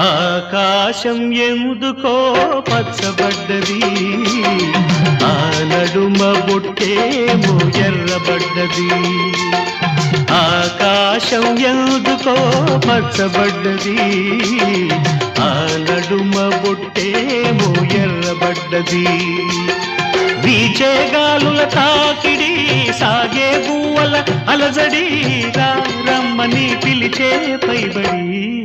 ఆకాశం ఎందుకో పచ్చబడ్డది? ఆ నడుమ బొట్టేమో ఎర్రబడ్డది. ఆకాశం ఎందుకో పచ్చబడ్డది? ఆ నడుమ బొట్టేమో ఎర్రబడ్డది. వీచే గాలుల తాకిడి సాగే గువ్వల అలజడి. రమ్మని పిలిచే పైబడి.